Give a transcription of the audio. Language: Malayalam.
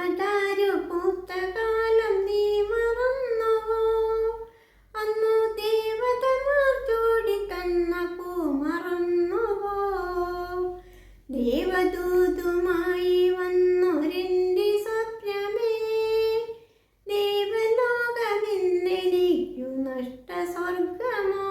ഇരുപതാരു പൂത്തകാലം നീ മറന്നുവോ? അന്നു ദേവതമാർ ചൂടി തന്ന പൂ മറന്നുവോ? ദേവദൂതുമായി വന്നൊരിന്റെ സ്വപ്നമേ. ദേവലോകമെന്നെനിക്കു നഷ്ട സ്വർഗമോ?